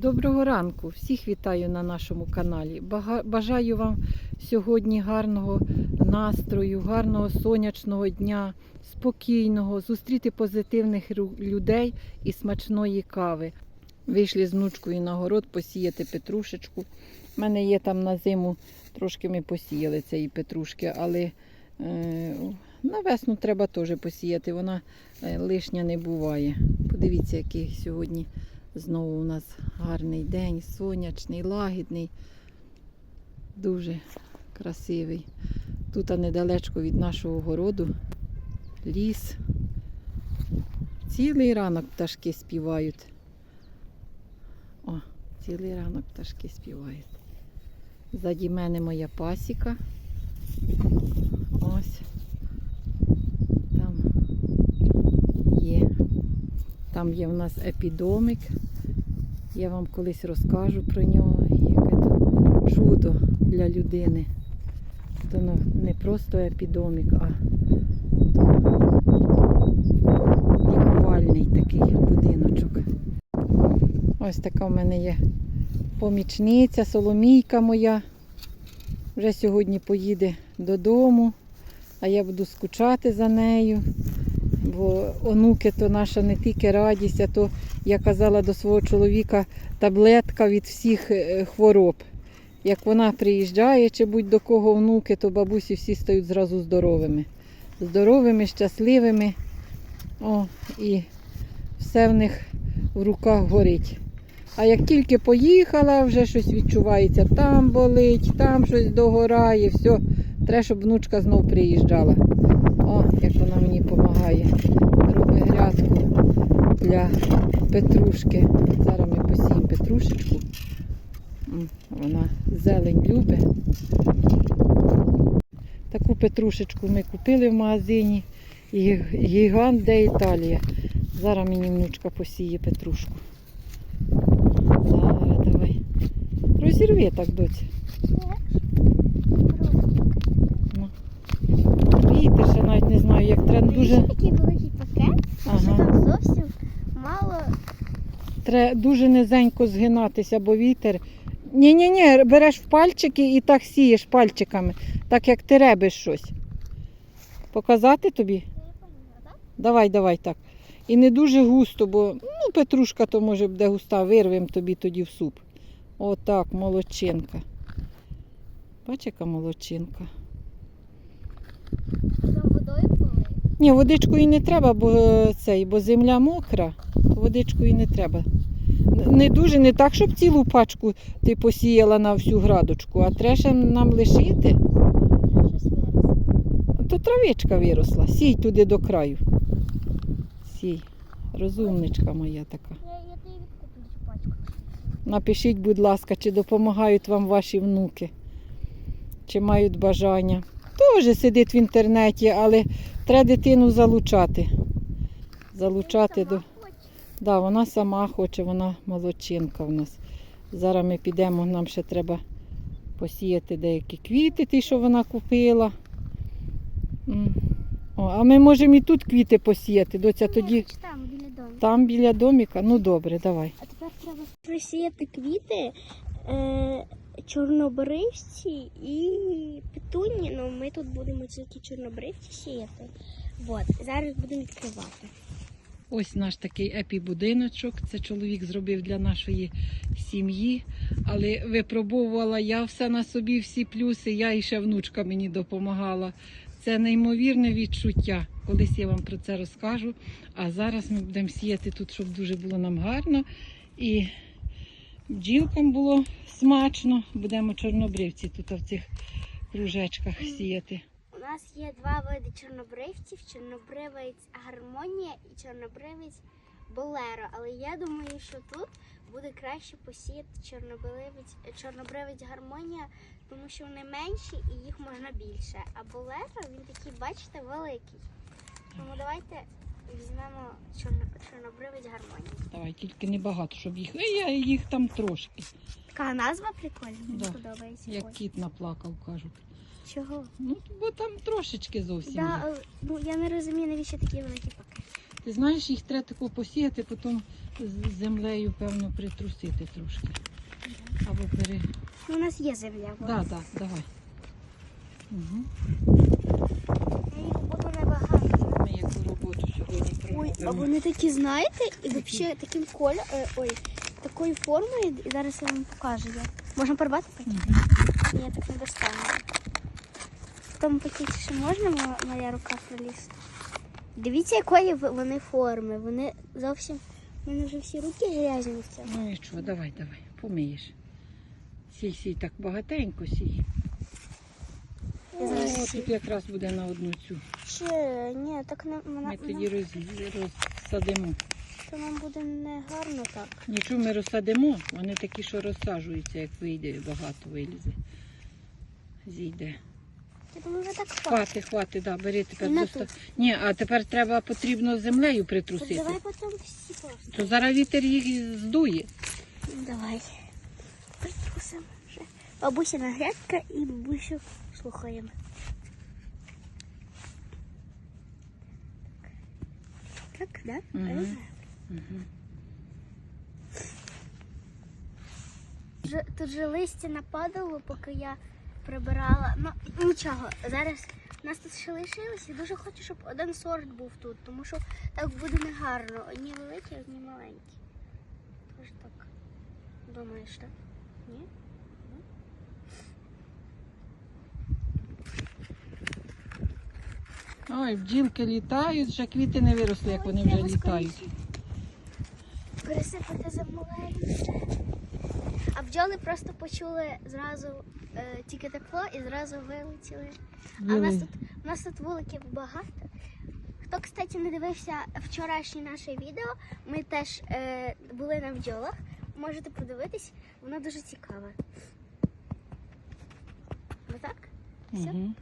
Доброго ранку! Всіх вітаю на нашому каналі. Бажаю вам сьогодні гарного настрою, гарного сонячного дня, спокійного, зустріти позитивних людей і смачної кави. Вийшли з внучкою на город посіяти петрушечку. У мене є там на зиму, трошки ми посіяли цієї петрушки, але е, на весну треба теж посіяти, вона е, лишня не буває. Подивіться, який сьогодні Знову у нас гарний день, сонячний, лагідний, дуже красивий. Тут а недалечко від нашого городу ліс. Цілий ранок пташки співають. О, цілий ранок пташки співають. Ззаді мене моя пасіка. Ось. Там є. Там є в нас епідомик. Я вам колись розкажу про нього, яке то чудо для людини. То ну, не просто епідомик, а лікувальний такий будиночок. Ось така в мене є помічниця, соломійка моя. Вже сьогодні поїде додому, а я буду скучати за нею. Бо онуки то наша не тільки радість, а то я казала до свого чоловіка таблетка від всіх е, хвороб. Як вона приїжджає чи будь до кого онуки, то бабусі всі стають зразу здоровими. Здоровими, щасливими. О, і все в них в руках горить. А як тільки поїхала, вже щось відчувається, там болить, там щось догорає, все. Треба, щоб внучка знов приїжджала. О, як вона мені допомагає. Робить грядку для петрушки. Зараз ми посіємо петрушечку. Вона зелень любить. Таку петрушечку ми купили в магазині. Гігант де Італія. Зараз мені внучка посіє петрушку. Зараз давай. Розірви так, доці. Вітер ще навіть не знаю, як треба дуже. Дуже такий великий пакет, що Ага. там зовсім мало. Треба дуже низенько згинатися, бо вітер. Ні, ні, ні, береш в пальчики і так сієш пальчиками, так як ти ребиш щось. Показати тобі? Давай, давай так. І не дуже густо, бо ну, петрушка то може буде густа, вирвем тобі тоді в суп. Отак, молодчинка. Бач, яка молодчинка. Ні, водичку і не треба, бо е, цей, бо земля мокра, водичку і не треба. Не дуже, не так, щоб цілу пачку ти посіяла на всю градочку, а треба нам лишити. То травичка виросла. Сій туди до краю. Сій. Розумничка моя така. Напишіть, будь ласка, чи допомагають вам ваші внуки, чи мають бажання. Теж сидить в інтернеті, але треба дитину залучати. Залучати до. Да, вона сама хоче, вона молодчинка в нас. Зараз ми підемо, нам ще треба посіяти деякі квіти, ті, що вона купила. О, а ми можемо і тут квіти посіяти, доця тоді там, біля дому. там біля доміка. Ну добре, давай. А тепер треба присіяти квіти, е, чорнобривці і петуні. Ну, ми тут будемо тільки чорнобривці сіяти. Вот. Зараз будемо відкривати. Ось наш такий епі-будиночок. Це чоловік зробив для нашої сім'ї. Але випробовувала я все на собі, всі плюси. Я і ще внучка мені допомагала. Це неймовірне відчуття. Колись я вам про це розкажу. А зараз ми будемо сіяти тут, щоб дуже було нам гарно. І бджілкам було смачно. Будемо чорнобривці тут в цих кружечках сіяти. У нас є два види чорнобривців: чорнобривець гармонія і чорнобривець болеро. Але я думаю, що тут буде краще посіяти чорнобривець, чорнобривець гармонія, тому що вони менші і їх можна більше. А болеро він такий, бачите, великий. Тому давайте візьмемо чорно, чорнобривець гармонія. Давай, тільки небагато, щоб їх. Е, я їх там трошки. Така назва прикольна, мені Да. подобається. Як кіт наплакав, кажуть. Чого? Ну, бо там трошечки зовсім. є. Да, е, ну я не розумію, навіщо такі великі пакети. Ти знаєш, їх треба тако посіяти, потім з землею, певно, притрусити трошки. Або пере. Ну, у нас є земля. Так, так, да, давай. Угу. Я їх буду небагато. Ми яку роботу сьогодні Ой, а вони такі, знаєте, і взагалі таким кольором, ой, такою формою, і зараз я вам покажу. Я. Можна порвати? Мгм. Ні, я так не достану. В тому пакеті ще можна моя рука пролізти? Дивіться, якої вони форми. Вони зовсім. У мене вже всі руки грязні в цьому. Ну що, давай, давай, помиєш. Сій, сій, так багатенько сій. О, тут якраз буде на одну цю. Ще ні, так не вона, Ми тоді роз, розсадимо. то нам буде не гарно так. Нічого ми розсадимо, вони такі, що розсаджуються, як вийде, багато вилізе. Зійде. Я думаю, вже так хватить. Хвати, хвати, да, бери тепер І на. Ні, а тепер треба потрібно землею притрусити. Давай потім всі просто. То зараз вітер їх здує. Давай. Притрусимо вже. Бабусина грядка і бабусю слухаємо. Так, да? Я. Угу. Вже- Тут же листя нападало, поки я прибирала. Ну нічого, зараз у нас тут ще лишилось і дуже хочу, щоб один сорт був тут, тому що так буде негарно. Одні великі, одні маленькі. Тож так. Думаєш, так? Ні? Ой, бджілки літають, ще квіти не виросли, як вони вже літають. Пересипати землею. А бджоли просто почули зразу е, тільки тепло і зразу вилетіли. А в нас тут у нас тут вуликів багато. Хто, кстати, не дивився вчорашнє наше відео, ми теж е, були на бджолах. Можете подивитись, воно дуже цікаве. Ну так? Все? Мгм.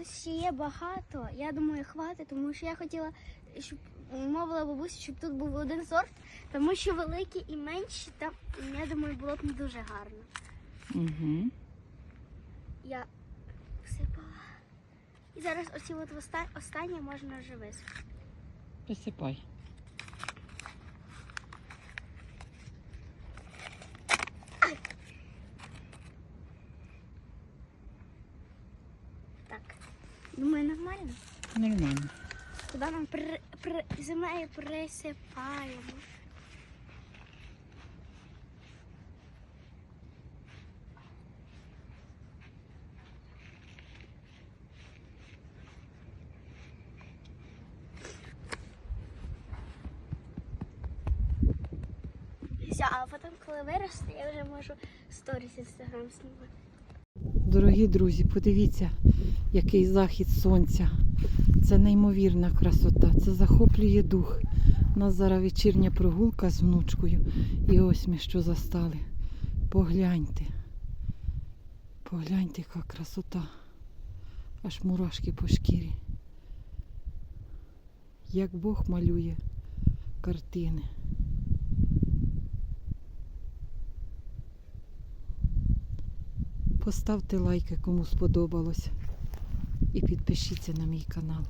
Тут ще є багато. Я думаю, хватить, тому що я хотіла, щоб мовила бабуся, щоб тут був один сорт, тому що великі і менші, там, я думаю, було б не дуже гарно. Угу. Я всипала. І зараз оці от оста- останні можна вже висипати. Присипай. Так. Думаю, нормально. Нормально. Туди нам при, при, землею присипаємо. Все, а потім, коли виросте, я вже можу сторіс інстаграм знімати. Дорогі друзі, подивіться, який захід сонця. Це неймовірна красота, це захоплює дух. У нас зараз вечірня прогулка з внучкою. І ось ми що застали. Погляньте. Погляньте, яка красота. Аж мурашки по шкірі. Як Бог малює картини. Поставте лайки, кому сподобалось. І підпишіться на мій канал.